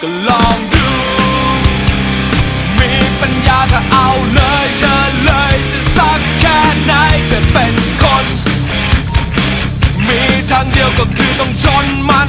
ก็ลองดู มีปัญญาก็เอาเลยเธอเลยจะสักแค่ไหนเกิเป็นคน มีทางเดียวก็คือต้องจนมา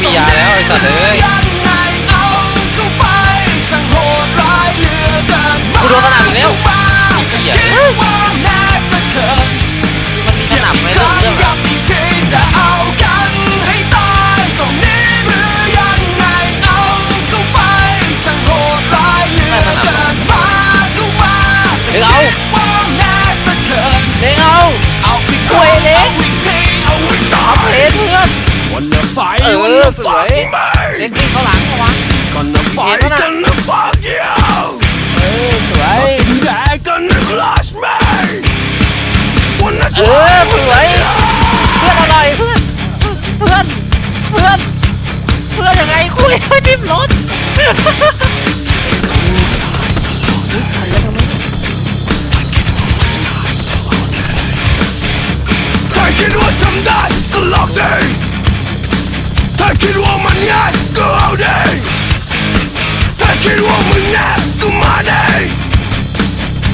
ไมียาแล้วไอ้สัตว์เอ้ย Gonna fight เอ you อ Gonna สวย fight me เล่นวิ่งเข้าหลังเข้าวะ Gonna fight Gonna fuck you เออสวย They're gonna crush me Wanna เอ try อสวย เพื่อนอร่อยเพื่อนเพื่อนเพื่อนเพื่อนยังไงคุยให้ดิ้มรถ mnie kumany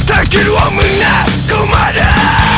Te kierła mnie kumany